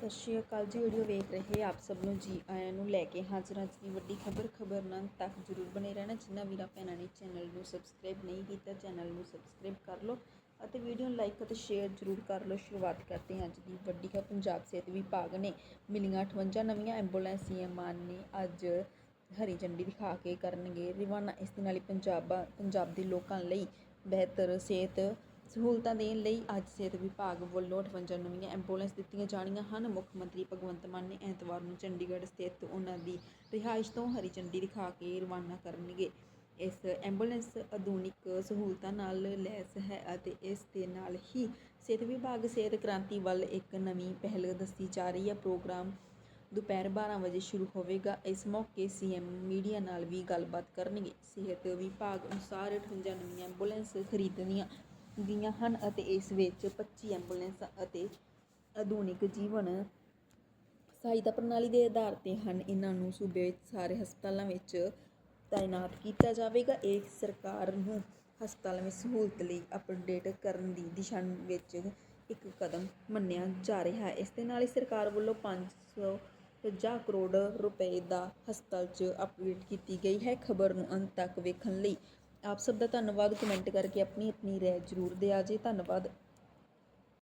ਸਤਿ ਸ਼੍ਰੀ ਅਕਾਲ ਜੀ। ਵੀਡੀਓ ਵੇਖ ਰਹੇ ਆਪ ਸਭ ਨੂੰ ਜੀ ਆਇਆਂ ਨੂੰ ਲੈ ਕੇ ਹਾਜ਼ਰ ਅੱਜ ਦੀ ਵੱਡੀ ਖਬਰ ਖਬਰ ਨਾਲ ਤੱਕ ਜਰੂਰ ਬਣੇ ਰਹਿਣਾ। ਜਿਨ੍ਹਾਂ ਵੀਰਾਂ ਭੈਣਾਂ ਨੇ ਚੈਨਲ ਨੂੰ ਸਬਸਕ੍ਰਾਈਬ ਨਹੀਂ ਕੀਤਾ, ਚੈਨਲ ਨੂੰ ਸਬਸਕ੍ਰਾਈਬ ਕਰ ਲਓ ਅਤੇ ਵੀਡੀਓ ਨੂੰ ਲਾਈਕ ਅਤੇ ਸ਼ੇਅਰ ਜਰੂਰ ਕਰ ਲਓ। ਸ਼ੁਰੂਆਤ ਕਰਦੇ ਹਾਂ ਅੱਜ ਦੀ ਵੱਡੀ ਖਬਰ। ਪੰਜਾਬ ਸਿਹਤ ਵਿਭਾਗ ਨੇ ਮਿਲੀਆਂ 58 ਨਵੀਆਂ ਐਂਬੂਲੈਂਸ ਸੀਐਮਆਰ ਨੇ ਅੱਜ ਹਰੀ ਝੰਡੀ ਦਿਖਾ ਕੇ ਕਰਨਗੇ ਰਵਾਨਾ। ਇਸ ਦੇ ਨਾਲ ਹੀ ਪੰਜਾਬ ਪੰਜਾਬ ਦੇ ਲੋਕਾਂ ਲਈ ਬਿਹਤਰ ਸਿਹਤ ਸਹੂਲਤਾਂ ਦੇਣ ਲਈ ਅੱਜ ਸਿਹਤ ਵਿਭਾਗ ਵੱਲੋਂ 58 ਨਵੀਆਂ ਐਂਬੂਲੈਂਸ ਦਿੱਤੀਆਂ ਜਾਣੀਆਂ ਹਨ। ਮੁੱਖ ਮੰਤਰੀ ਭਗਵੰਤ ਮਾਨ ਨੇ ਐਤਵਾਰ ਨੂੰ ਚੰਡੀਗੜ੍ਹ ਸਥਿਤ ਉਹਨਾਂ ਦੀ ਰਿਹਾਇਸ਼ ਤੋਂ ਹਰੀ ਝੰਡੀ ਦਿਖਾ ਕੇ ਰਵਾਨਾ ਕਰਨਗੇ। ਇਸ ਐਂਬੂਲੈਂਸ ਆਧੁਨਿਕ ਸਹੂਲਤਾਂ ਨਾਲ ਲੈਸ ਹੈ ਅਤੇ ਇਸ ਦੇ ਨਾਲ ਹੀ ਸਿਹਤ ਵਿਭਾਗ, ਸਿਹਤ ਕ੍ਰਾਂਤੀ ਵੱਲ ਇੱਕ ਨਵੀਂ ਪਹਿਲ ਦੱਸੀ ਜਾ ਰਹੀ ਹੈ। ਪ੍ਰੋਗਰਾਮ ਦੁਪਹਿਰ 12 ਵਜੇ ਸ਼ੁਰੂ ਹੋਵੇਗਾ। ਇਸ ਮੌਕੇ ਸੀਐਮ ਮੀਡੀਆ ਨਾਲ ਵੀ ਗੱਲਬਾਤ ਕਰਨਗੇ। ਸਿਹਤ ਵਿਭਾਗ ਅਨੁਸਾਰ 58 ਨਵੀਆਂ ਐਂਬੂਲੈਂਸ ਖਰੀਦਣੀਆਂ ਗਈਆਂ ਹਨ ਅਤੇ ਇਸ ਵਿੱਚ 25 ਐਂਬੂਲੈਂਸ ਅਤੇ ਆਧੁਨਿਕ ਜੀਵਨ ਸਹਾਇਤਾ ਪ੍ਰਣਾਲੀ ਦੇ ਆਧਾਰ ਤੇ ਹਨ। ਇਹਨਾਂ ਨੂੰ ਸੂਬੇ ਵਿੱਚ ਸਾਰੇ ਹਸਪਤਾਲਾਂ ਵਿੱਚ ਤਾਇਨਾਤ ਕੀਤਾ ਜਾਵੇਗਾ। ਇਹ ਸਰਕਾਰ ਨੂੰ ਹਸਪਤਾਲਾਂ ਵਿੱਚ ਸਹੂਲਤ ਲਈ ਅਪਡੇਟ ਕਰਨ ਦੀ ਦਿਸ਼ਾ ਵਿੱਚ ਇੱਕ ਕਦਮ ਮੰਨਿਆ ਜਾ ਰਿਹਾ ਹੈ। ਇਸ ਦੇ ਨਾਲ ਹੀ ਸਰਕਾਰ ਵੱਲੋਂ 550 ਕਰੋੜ ਰੁਪਏ ਦਾ ਹਸਪਤਾਲ 'ਚ ਅਪਡੇਟ ਕੀਤੀ ਗਈ ਹੈ। ਖਬਰ ਨੂੰ ਅੰਤ ਤੱਕ ਵੇਖਣ ਲਈ ਆਪ ਸਭ ਦਾ ਧੰਨਵਾਦ ਕਮੈਂਟ ਕਰਕੇ ਆਪਣੀ ਆਪਣੀ ਰਾਏ ਜ਼ਰੂਰ ਦਿਆ ਜੇ। ਧੰਨਵਾਦ।